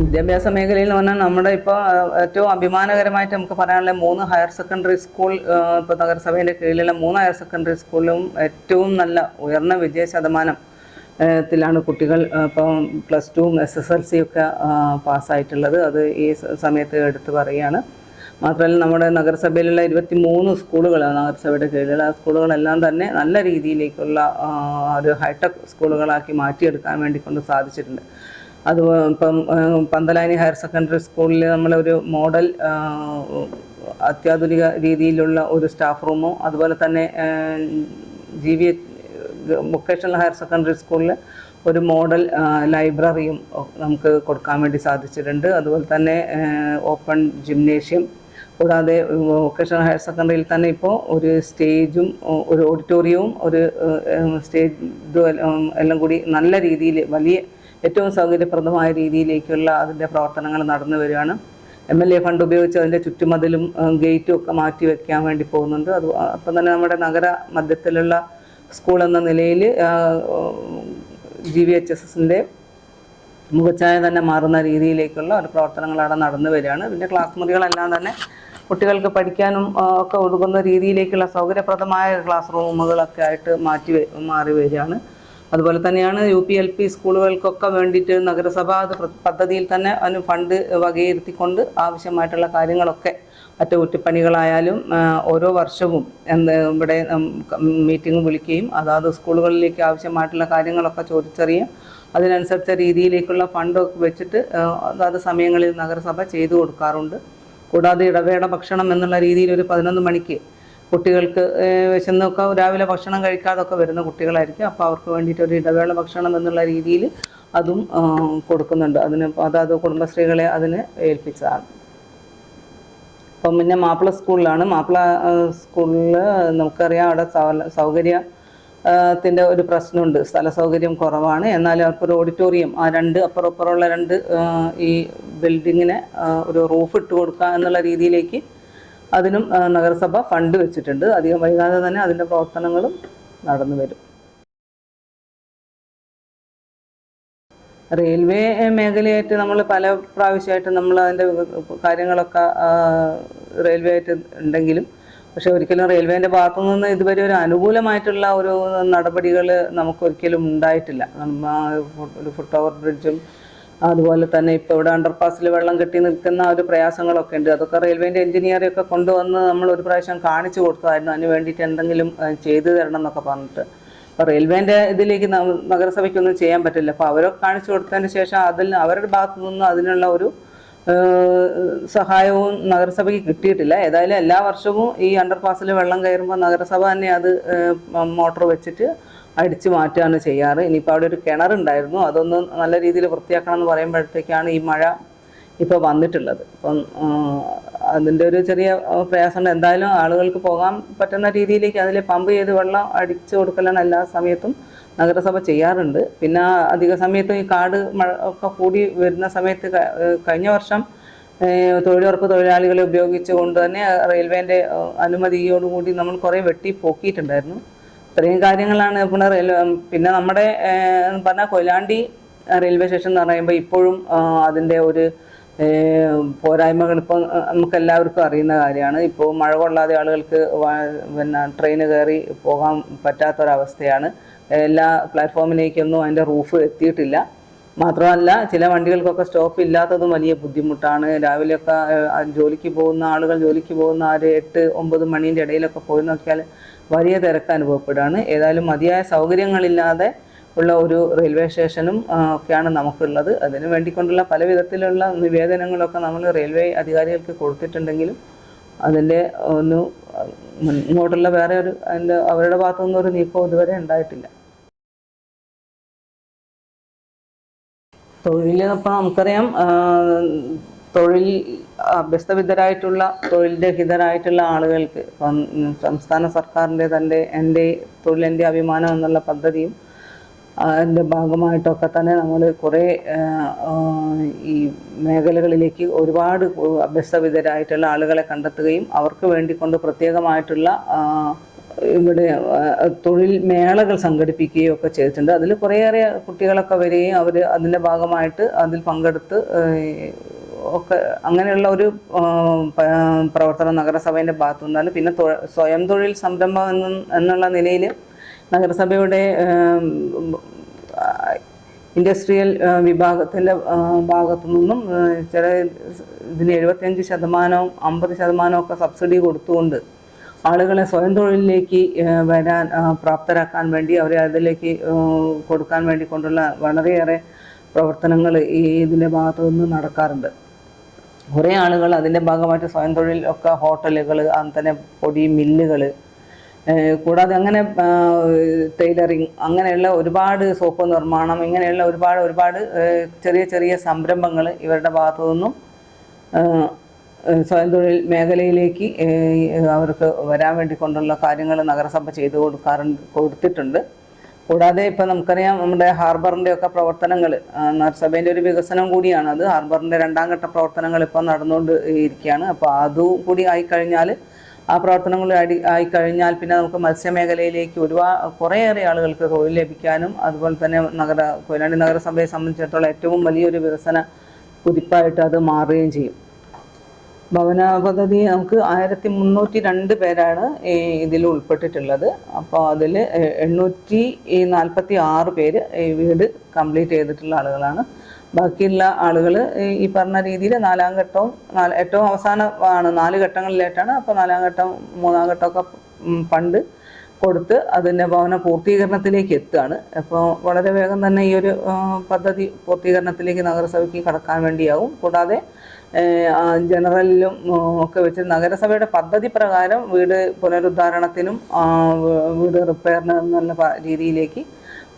വിദ്യാഭ്യാസ മേഖലയിൽ എന്ന് പറഞ്ഞാൽ നമ്മുടെ ഇപ്പോൾ ഏറ്റവും അഭിമാനകരമായിട്ട് നമുക്ക് പറയാനുള്ള മൂന്ന് ഹയർ സെക്കൻഡറി സ്കൂൾ ഇപ്പോൾ നഗരസഭയുടെ കീഴിലുള്ള മൂന്ന് ഹയർ സെക്കൻഡറി സ്കൂളിലും ഏറ്റവും നല്ല ഉയർന്ന വിജയ ശതമാനം ത്തിലാണ് കുട്ടികൾ ഇപ്പം പ്ലസ് ടുവും എസ് എസ് എൽ സി ഒക്കെ പാസ്സായിട്ടുള്ളത്. അത് ഈ സമയത്ത് എടുത്തു പറയുകയാണ്. മാത്രമല്ല നമ്മുടെ നഗരസഭയിലുള്ള ഇരുപത്തി മൂന്ന് സ്കൂളുകൾ നഗരസഭയുടെ കീഴിലുള്ള. സ്കൂളുകളെല്ലാം തന്നെ നല്ല രീതിയിലേക്കുള്ള ഒരു ഹൈടെക് സ്കൂളുകളാക്കി മാറ്റിയെടുക്കാൻ വേണ്ടി കൊണ്ട് സാധിച്ചിട്ടുണ്ട്. അത് ഇപ്പം പന്തലാനി ഹയർ സെക്കൻഡറി സ്കൂളിൽ നമ്മളൊരു മോഡൽ അത്യാധുനിക രീതിയിലുള്ള ഒരു സ്റ്റാഫ് റൂമോ അതുപോലെ തന്നെ G V vocational higher secondary സ്കൂളിൽ ഒരു മോഡൽ ലൈബ്രറിയും നമുക്ക് കൊടുക്കാൻ വേണ്ടി സാധിച്ചിട്ടുണ്ട്. അതുപോലെ തന്നെ ഓപ്പൺ ജിംനേഷ്യം കൂടാതെ വൊക്കേഷണൽ ഹയർ സെക്കൻഡറിയിൽ തന്നെ ഇപ്പോൾ ഒരു സ്റ്റേജും ഒരു ഓഡിറ്റോറിയവും ഒരു സ്റ്റേജ് എല്ലാം കൂടി നല്ല രീതിയിൽ വലിയ ഏറ്റവും സൗകര്യപ്രദമായ രീതിയിലേക്കുള്ള അതിന്റെ പ്രവർത്തനങ്ങൾ നടന്നു വരികയാണ്. എം എൽ എ ഫണ്ട് ഉപയോഗിച്ച് അതിന്റെ ചുറ്റുമതിലും ഗേറ്റും ഒക്കെ മാറ്റി വെക്കാൻ വേണ്ടി പോകുന്നുണ്ട്. അത് അപ്പം തന്നെ നമ്മുടെ നഗര മധ്യത്തിലുള്ള സ്കൂൾ എന്ന നിലയിൽ ജി വി എച്ച് എസ് എസിന്റെ മുഖച്ഛായ തന്നെ മാറുന്ന രീതിയിലേക്കുള്ള ഒരു പ്രവർത്തനങ്ങൾ അവിടെ നടന്നു വരികയാണ്. പിന്നെ ക്ലാസ് മുറികളെല്ലാം തന്നെ കുട്ടികൾക്ക് പഠിക്കാനും ഒക്കെ ഒതുങ്ങുന്ന രീതിയിലേക്കുള്ള സൗകര്യപ്രദമായ ക്ലാസ് റൂമുകളൊക്കെ ആയിട്ട് മാറ്റി മാറി വരികയാണ്. അതുപോലെ തന്നെയാണ് യു പി എൽ പി സ്കൂളുകൾക്കൊക്കെ വേണ്ടിയിട്ട് നഗരസഭ അത് പദ്ധതിയിൽ തന്നെ അതിന് ഫണ്ട് വകയിരുത്തിക്കൊണ്ട് ആവശ്യമായിട്ടുള്ള കാര്യങ്ങളൊക്കെ അറ്റകുറ്റപ്പണികളായാലും ഓരോ വർഷവും എന്ത് ഇവിടെ മീറ്റിംഗ് വിളിക്കുകയും അതാത് സ്കൂളുകളിലേക്ക് ആവശ്യമായിട്ടുള്ള കാര്യങ്ങളൊക്കെ ചോദിച്ചറിയും അതിനനുസരിച്ച രീതിയിലേക്കുള്ള ഫണ്ടൊക്കെ വെച്ചിട്ട് അതാത് സമയങ്ങളിൽ നഗരസഭ ചെയ്തു കൊടുക്കാറുണ്ട്. കൂടാതെ ഇടവേള ഭക്ഷണം എന്നുള്ള രീതിയിൽ ഒരു പതിനൊന്ന് മണിക്ക് കുട്ടികൾക്ക് ചെന്നൊക്കെ രാവിലെ ഭക്ഷണം കഴിക്കാതൊക്കെ വരുന്ന കുട്ടികളായിരിക്കും. അപ്പോൾ അവർക്ക് വേണ്ടിയിട്ട് ഒരു ഇടവേള ഭക്ഷണം എന്നുള്ള രീതിയിൽ അതും കൊടുക്കുന്നുണ്ട്. അതിന് അതാത് കുടുംബശ്രീകളെ അതിന് ഏൽപ്പിച്ചതാണ്. അപ്പം പിന്നെ മാപ്പിള സ്കൂളിലാണ്. മാപ്പിള സ്കൂളിൽ നമുക്കറിയാം അവിടെ സൗകര്യ ത്തിന്റെ ഒരു പ്രശ്നമുണ്ട്. സ്ഥല സൗകര്യം കുറവാണ്. എന്നാൽ അവർക്കൊരു ഓഡിറ്റോറിയം ആ രണ്ട് അപ്പുറപ്പുറമുള്ള രണ്ട് ഈ ബിൽഡിങ്ങിനെ ഒരു റൂഫ് ഇട്ട് കൊടുക്കുക എന്നുള്ള രീതിയിലേക്ക് അതിനും നഗരസഭ ഫണ്ട് വെച്ചിട്ടുണ്ട്. അധികം വൈകാതെ തന്നെ അതിന്റെ പ്രവർത്തനങ്ങളും നടന്നു വരും. റെയിൽവേ മേഖലയായിട്ട് നമ്മൾ പല പ്രാവശ്യമായിട്ട് നമ്മൾ അതിന്റെ കാര്യങ്ങളൊക്കെ റെയിൽവേ ആയിട്ട് ഉണ്ടെങ്കിലും പക്ഷെ ഒരിക്കലും റെയിൽവേന്റെ ഭാഗത്തു നിന്ന് ഇതുവരെ ഒരു അനുകൂലമായിട്ടുള്ള ഒരു നടപടികൾ നമുക്ക് ഒരിക്കലും ഉണ്ടായിട്ടില്ല. ഒരു ഫുട് ഓവർ ബ്രിഡ്ജും അതുപോലെ തന്നെ ഇപ്പോൾ ഇവിടെ അണ്ടർപാസിൽ വെള്ളം കെട്ടി നിൽക്കുന്ന ഒരു പ്രയാസങ്ങളൊക്കെ ഉണ്ട്. അതൊക്കെ റെയിൽവേന്റെ എഞ്ചിനീയറെയൊക്കെ കൊണ്ടുവന്ന് നമ്മൾ ഒരു പ്രാവശ്യം കാണിച്ചു കൊടുത്തതായിരുന്നു. അതിന് വേണ്ടിയിട്ട് എന്തെങ്കിലും ചെയ്തു തരണം എന്നൊക്കെ പറഞ്ഞിട്ട്. അപ്പോൾ റെയിൽവേന്റെ ഇതിലേക്ക് നഗരസഭയ്ക്കൊന്നും ചെയ്യാൻ പറ്റില്ല. അപ്പോൾ അവരൊക്കെ കാണിച്ചു കൊടുത്തതിന് ശേഷം അതിൽ അവരുടെ ഭാഗത്തു നിന്ന് അതിനുള്ള ഒരു സഹായവും നഗരസഭയ്ക്ക് കിട്ടിയിട്ടില്ല. ഏതായാലും എല്ലാ വർഷവും ഈ അണ്ടർപാസിൽ വെള്ളം കയറുമ്പോൾ നഗരസഭ തന്നെ അത് മോട്ടോർ വെച്ചിട്ട് അടിച്ചു മാറ്റുകയാണ് ചെയ്യാറ്. ഇനിയിപ്പോൾ അവിടെ ഒരു കിണറുണ്ടായിരുന്നു അതൊന്ന് നല്ല രീതിയിൽ വൃത്തിയാക്കണം എന്ന് പറയുമ്പോഴത്തേക്കാണ് ഈ മഴ ഇപ്പോൾ വന്നിട്ടുള്ളത്. അപ്പം അതിന്റെ ഒരു ചെറിയ പ്രയാസമുണ്ട്. എന്തായാലും ആളുകൾക്ക് പോകാൻ പറ്റുന്ന രീതിയിലേക്ക് അതിൽ പമ്പ് ചെയ്ത് വെള്ളം അടിച്ചു കൊടുക്കലാണ് എല്ലാ സമയത്തും നഗരസഭ ചെയ്യാറുണ്ട്. പിന്നെ അധിക സമയത്തും ഈ കാട് മഴ ഒക്കെ കൂടി വരുന്ന സമയത്ത് കഴിഞ്ഞ വർഷം തൊഴിലുറപ്പ് തൊഴിലാളികളെ ഉപയോഗിച്ചുകൊണ്ട് തന്നെ റെയിൽവേന്റെ അനുമതിയോടുകൂടി നമ്മൾ കുറേ വെട്ടി പോക്കിയിട്ടുണ്ടായിരുന്നു. ഇത്രയും കാര്യങ്ങളാണ് പിന്നെ പിന്നെ നമ്മുടെ പറഞ്ഞാൽ കൊയിലാണ്ടി റെയിൽവേ സ്റ്റേഷൻ എന്ന് പറയുമ്പോൾ ഇപ്പോഴും അതിന്റെ ഒരു പോരായ്മകൾ ഇപ്പോൾ നമുക്ക് എല്ലാവർക്കും അറിയുന്ന കാര്യമാണ്. ഇപ്പോൾ മഴ കൊള്ളാതെ ആളുകൾക്ക് പിന്നെ ട്രെയിൻ കയറി പോകാൻ പറ്റാത്തൊരവസ്ഥയാണ്. എല്ലാ പ്ലാറ്റ്ഫോമിലേക്കൊന്നും അതിന്റെ റൂഫ് എത്തിയിട്ടില്ല. മാത്രമല്ല ചില വണ്ടികൾക്കൊക്കെ സ്റ്റോപ്പ് ഇല്ലാത്തതും വലിയ ബുദ്ധിമുട്ടാണ്. രാവിലെയൊക്കെ ജോലിക്ക് പോകുന്ന ആളുകൾ ജോലിക്ക് പോകുന്ന ആ ഒരു എട്ട് ഒമ്പത് മണീന്റെ ഇടയിലൊക്കെ പോയി നോക്കിയാൽ വലിയ തിരക്ക് അനുഭവപ്പെടുകയാണ്. ഏതായാലും മതിയായ സൗകര്യങ്ങളില്ലാതെ ഉള്ള ഒരു റെയിൽവേ സ്റ്റേഷനും ഒക്കെയാണ് നമുക്കുള്ളത്. അതിന് വേണ്ടിക്കൊണ്ടുള്ള പല വിധത്തിലുള്ള നിവേദനങ്ങളൊക്കെ നമ്മൾ റെയിൽവേ അധികാരികൾക്ക് കൊടുത്തിട്ടുണ്ടെങ്കിലും അതിന്റെ ഒന്ന് ഇങ്ങോട്ടുള്ള വേറെ ഒരു അതിന്റെ അവരുടെ ഭാഗത്തുനിന്നൊരു നീക്കം ഇതുവരെ ഉണ്ടായിട്ടില്ല. തൊഴിൽ ഇപ്പം നമുക്കറിയാം തൊഴിൽ അഭ്യസ്തവിദ്യരായിട്ടുള്ള തൊഴിൽ രഹിതരായിട്ടുള്ള ആളുകൾക്ക് ഇപ്പം സംസ്ഥാന സർക്കാരിന്റെ തന്റെ എന്റെ തൊഴിൽ എന്റെ അഭിമാനം എന്നുള്ള പദ്ധതിയും അതിന്റെ ഭാഗമായിട്ടൊക്കെ തന്നെ നമ്മൾ കുറേ ഈ മേഖലകളിലേക്ക് ഒരുപാട് അഭ്യസ്തവിദ്യരായിട്ടുള്ള ആളുകളെ കണ്ടെത്തുകയും അവർക്ക് വേണ്ടി കൊണ്ട് പ്രത്യേകമായിട്ടുള്ള ഇവിടെ തൊഴിൽ മേളകൾ സംഘടിപ്പിക്കുകയും ഒക്കെ ചെയ്തിട്ടുണ്ട്. അതിൽ കുറേയേറെ കുട്ടികളൊക്കെ വരികയും അവർ അതിന്റെ ഭാഗമായിട്ട് അതിൽ പങ്കെടുത്ത് ഒക്കെ അങ്ങനെയുള്ള ഒരു പ്രവർത്തനം നഗരസഭേന്റെ ഭാഗത്തു നിന്നാണ് പിന്നെ സ്വയം തൊഴിൽ സംരംഭം എന്നുള്ള നിലയിൽ നഗരസഭയുടെ ഇൻഡസ്ട്രിയൽ വിഭാഗത്തിന്റെ ഭാഗത്തു നിന്നും ചില ഇതിന് എഴുപത്തിയഞ്ച് ശതമാനവും അമ്പത് ശതമാനവും ഒക്കെ സബ്സിഡി കൊടുത്തുകൊണ്ട് ആളുകളെ സ്വയം തൊഴിലിലേക്ക് വരാൻ പ്രാപ്തരാക്കാൻ വേണ്ടി അവരെ അതിലേക്ക് കൊടുക്കാൻ വേണ്ടി കൊണ്ടുള്ള വളരെയേറെ പ്രവർത്തനങ്ങൾ ഈ ഇതിന്റെ ഭാഗത്തു നിന്ന് നടക്കാറുണ്ട്. കുറേ ആളുകൾ അതിന്റെ ഭാഗമായിട്ട് സ്വയം തൊഴിൽ ഒക്കെ ഹോട്ടലുകൾ അങ്ങനെ പൊടി മില്ലുകൾ കൂടാതെ അങ്ങനെ ടൈലറിങ് അങ്ങനെയുള്ള ഒരുപാട് സോപ്പ് നിർമ്മാണം ഇങ്ങനെയുള്ള ഒരുപാട് ഒരുപാട് ചെറിയ ചെറിയ സംരംഭങ്ങൾ ഇവരുടെ ഭാഗത്തു നിന്നും സ്വയം തൊഴിൽ മേഖലയിലേക്ക് അവർക്ക് വരാൻ വേണ്ടി കൊണ്ടുള്ള കാര്യങ്ങൾ നഗരസഭ ചെയ്തു കൊടുക്കാറുണ്ട് കൊടുത്തിട്ടുണ്ട്. കൂടാതെ ഇപ്പം നമുക്കറിയാം നമ്മുടെ ഹാർബറിന്റെ ഒക്കെ പ്രവർത്തനങ്ങൾ നഗരസഭേന്റെ ഒരു വികസനം കൂടിയാണ് അത്. ഹാർബറിന്റെ രണ്ടാം ഘട്ട പ്രവർത്തനങ്ങൾ ഇപ്പോൾ നടന്നുകൊണ്ട് ഇരിക്കുകയാണ്. അപ്പോൾ അതും കൂടി ആയിക്കഴിഞ്ഞാൽ ആ പ്രവർത്തനങ്ങൾ അടി ആയിക്കഴിഞ്ഞാൽ പിന്നെ നമുക്ക് മത്സ്യമേഖലയിലേക്ക് ഒരുപാട് കുറേയേറെ ആളുകൾക്ക് തൊഴിൽ ലഭിക്കാനും അതുപോലെ തന്നെ നഗര കൊയിലാണ്ടി നഗരസഭയെ സംബന്ധിച്ചിടത്തോളം ഏറ്റവും വലിയൊരു വികസന കുതിപ്പായിട്ട് അത് മാറുകയും ചെയ്യും. ഭവന പദ്ധതി നമുക്ക് ആയിരത്തി മുന്നൂറ്റി രണ്ട് പേരാണ് ഈ ഇതിൽ ഉൾപ്പെട്ടിട്ടുള്ളത്. അപ്പോൾ അതിൽ എണ്ണൂറ്റി നാൽപ്പത്തി ആറ് പേര് ഈ വീട് കംപ്ലീറ്റ് ചെയ്തിട്ടുള്ള ആളുകളാണ്. ബാക്കിയുള്ള ആളുകൾ ഈ പറഞ്ഞ രീതിയിൽ നാലാം ഘട്ടവും നാല് ഏറ്റവും അവസാനമാണ് നാല് ഘട്ടങ്ങളിലായിട്ടാണ്. അപ്പോൾ നാലാം ഘട്ടം മൂന്നാം ഘട്ടമൊക്കെ പണ്ട് കൊടുത്ത് അതിന്റെ ഭവന പൂർത്തീകരണത്തിലേക്ക് എത്തുകയാണ്. അപ്പോൾ വളരെ വേഗം തന്നെ ഈ ഒരു പദ്ധതി പൂർത്തീകരണത്തിലേക്ക് നഗരസഭയ്ക്ക് കടക്കാൻ വേണ്ടിയാവും. കൂടാതെ ജനറലിലും ഒക്കെ വെച്ച് നഗരസഭയുടെ പദ്ധതി പ്രകാരം വീട് പുനരുദ്ധാരണത്തിനും വീട് റിപ്പയറിന് എന്നുള്ള രീതിയിലേക്ക്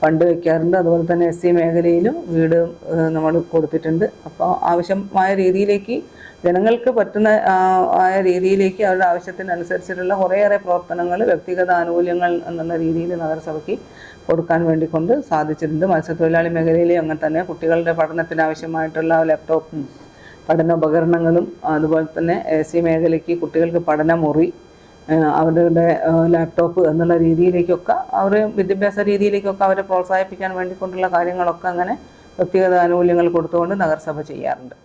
ഫണ്ട് വയ്ക്കാറുണ്ട് അതുപോലെ തന്നെ എസ് സി മേഖലയിലും വീട് നമ്മൾ കൊടുത്തിട്ടുണ്ട്. അപ്പോൾ ആവശ്യമായ രീതിയിലേക്ക് ജനങ്ങൾക്ക് പറ്റുന്ന ആയ രീതിയിലേക്ക് അവരുടെ ആവശ്യത്തിനനുസരിച്ചിട്ടുള്ള കുറേയേറെ പ്രവർത്തനങ്ങൾ വ്യക്തിഗത ആനുകൂല്യങ്ങൾ എന്നുള്ള രീതിയിൽ നഗരസഭയ്ക്ക് കൊടുക്കാൻ വേണ്ടി കൊണ്ട് സാധിച്ചിട്ടുണ്ട്. മത്സ്യത്തൊഴിലാളി മേഖലയിൽ അങ്ങനെ തന്നെ കുട്ടികളുടെ പഠനത്തിന് ആവശ്യമായിട്ടുള്ള ലാപ്ടോപ്പും പഠനോപകരണങ്ങളും അതുപോലെ തന്നെ എ സി മേഖലയ്ക്ക് കുട്ടികൾക്ക് പഠനമുറി അവരുടെ ലാപ്ടോപ്പ് എന്നുള്ള രീതിയിലേക്കൊക്കെ അവർ വിദ്യാഭ്യാസ രീതിയിലേക്കൊക്കെ അവരെ പ്രോത്സാഹിപ്പിക്കാൻ വേണ്ടി കൊണ്ടുള്ള കാര്യങ്ങളൊക്കെ അങ്ങനെ വ്യക്തിഗത ആനുകൂല്യങ്ങൾ കൊടുത്തുകൊണ്ട് നഗരസഭ ചെയ്യാറുണ്ട്.